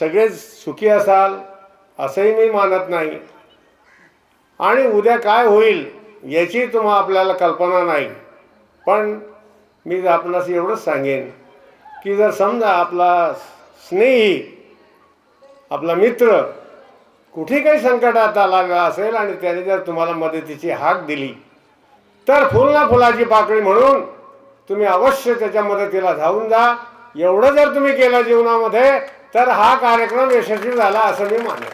सगळेच सुखी असाल असंही मी मानत नाही. आणि उद्या काय होईल याची तुम्हा आपल्याला कल्पना नाही. पण मी आपणास एवढंच सांगेन की जर समजा आपला स्नेही आपला मित्र कुठे काही संकटात आला असेल आणि त्याने जर तुम्हाला मदतीची हाक दिली तर फुल ना फुलाची पाकळी म्हणून तुम्ही अवश्य त्याच्या मदतीला धावून जा. एवढं जर तुम्ही केलं जीवनामध्ये तर हा कार्यक्रम यशस्वी झाला असं मी मानेन.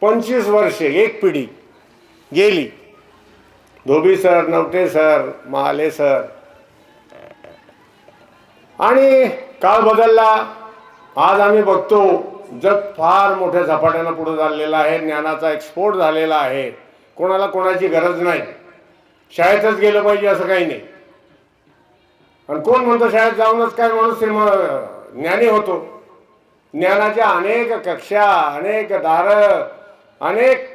पंचवीस वर्षे एक पिढी गेली. Dhobi sir Navate sir Mahale sir. आणि काळ बदलला. आज आम्ही बघतो जग फार मोठ्या झपाट्यानं पुढे चाललेलं आहे. ज्ञानाचा एक्सपोर्ट झालेला आहे. कोणाला कोणाची गरज नाही. शाळेतच गेलं पाहिजे असं काही नाही. आणि कोण म्हणतो शाळेत जाऊनच काय माणूस ज्ञानी होतो. ज्ञानाच्या अनेक कक्षा अनेक दारं अनेक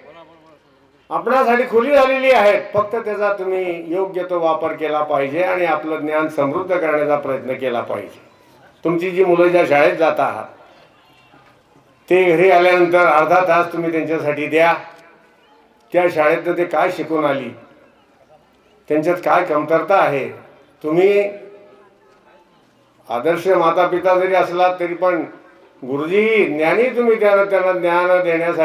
आपणासाठी खुली झालेली आहेत. फक्त त्याचा तुम्ही योग्य तो वापर केला पाहिजे आणि आपलं ज्ञान समृद्ध करण्याचा प्रयत्न केला पाहिजे. तुमची जी मुलं ज्या शाळेत जात आहात ते घरी आल्यानंतर अर्धा तास तुम्ही त्यांच्यासाठी द्या. त्या शाळेतनं ते काय शिकून आली? त्यांच्यात काय कमतरता आहे? तुम्ही आदर्श माता पिता जरी असलात तरी पण गुरुजी ज्ञानी तुम्ही त्यांना त्यांना ज्ञान देण्यासाठी